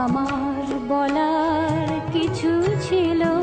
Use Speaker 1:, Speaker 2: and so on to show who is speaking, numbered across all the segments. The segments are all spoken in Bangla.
Speaker 1: আমার বলার কিছু ছিল?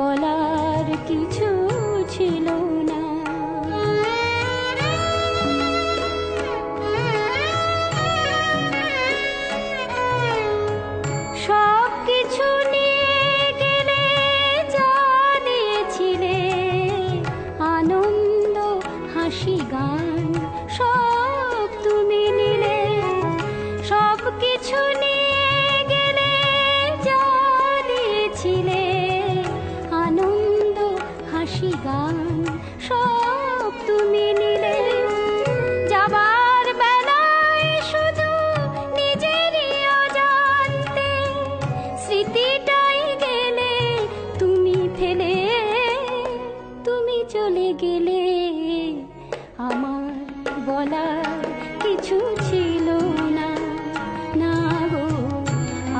Speaker 1: বলার কিছু ছিল না। সব কিছু নিয়ে গেলে যা দিয়েছিলে আনন্দ, হাসি, গান, সব তুমি নিলে। সব কিছু নিয়ে গেলে যা দিয়েছিলে চলে গেলে আমার বলার কিছু ছিল না। না গো,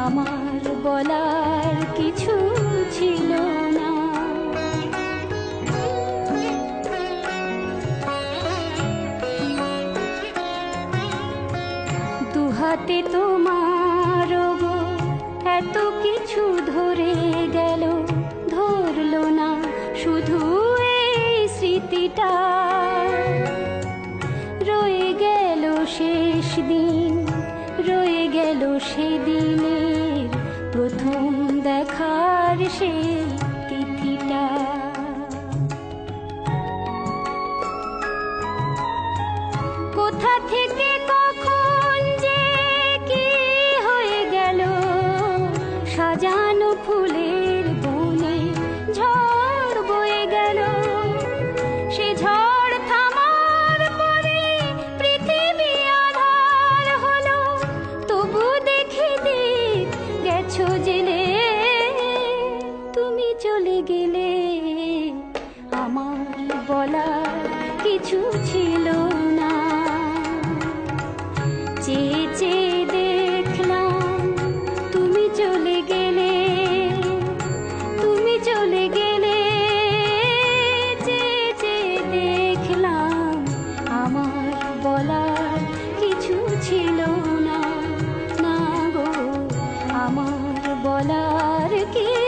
Speaker 1: আমার বলার কিছু ছিল না। দুহাতে তোমার এত কিছু ধরে গেল। রয়ে গেল শেষ দিন রয়ে গেল সেদিনের প্রথম দেখার সেই তিথিটা। কোথা থেকে আছো তুমি চলে গেলে। আমার বলা কিছু ছিল না। চেয়ে চেয়ে দেখলাম তুমি চলে গেলে। তুমি চলে গেলে। চেয়ে চেয়ে দেখলাম আমার বলা मौला की